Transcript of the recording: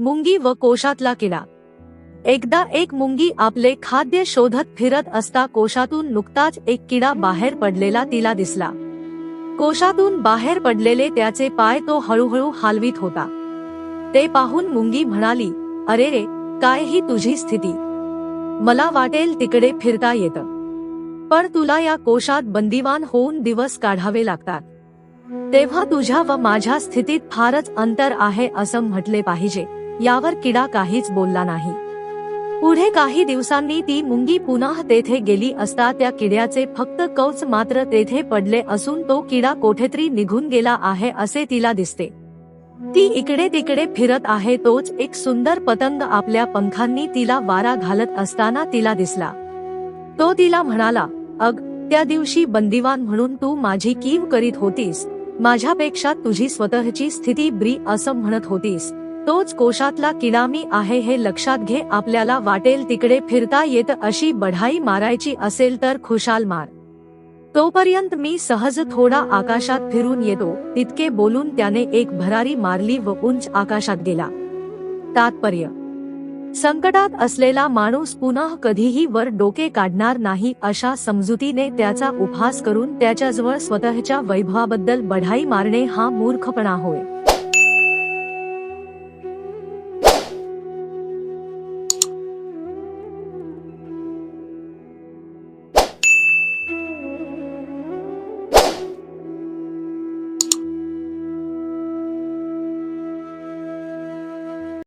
मुंगी व कोशातला किडा. एकदा एक मुंगी आपले खाद्य शोधत फिरत असता कोशातून नुकताच एक किडा बाहेर पडलेला तिला दिसला. कोशातून बाहेर पडलेले त्याचे पाय तो हळूहळू हालवीत होता. ते पाहून मुंगी म्हणाली अरे रे काय ही तुझी स्थिती? मला वाटेल तिकडे फिरता येतं. पण तुला या कोशात बंदिवान होऊन दिवस काढावे लागतात. तेव्हा तुझ्या व माझ्या स्थितीत फारच अंतर आहे असं म्हटले पाहिजे. यावर किडा काहीच बोलला नाही. पुढे काही दिवसांनी ती मुंगी पुन्हा तेथे गेली असता त्या किड्याचे फक्त कवच मात्र तेथे पडले असून तो किडा कोठेतरी निघून गेला आहे असे तिला दिसते. ती इकडे तिकडे फिरत आहे तोच एक सुंदर पतंग आपल्या पंखांनी तिला वारा घालत असताना तिला दिसला. तो तिला म्हणाला अग त्या दिवशी बंदिवान म्हणून तू माझी कीव करीत होतीस. माझ्यापेक्षा तुझी स्वतःची स्थिती ब्री असं म्हणत होतीस. तोच कोशातला किडा मी आहे हे लक्षात घे आपल्याला वाटेल तिकडे फिरता येत अशी बढाई मारायची असेल तर खुशाल मार. तोपर्यंत मी सहज थोडा आकाशात फिरून येतो तितके बोलून त्याने एक भरारी मारली व उंच आकाशात गेला. तात्पर्य. संकटात असलेला माणूस पुन्हा कधीही वर डोके काढणार नाही अशा समजुतीने त्याचा उपहास करून त्याच्याजवळ स्वतःच्या वैभवाबद्दल बढाई मारणे हा मूर्खपणा होय.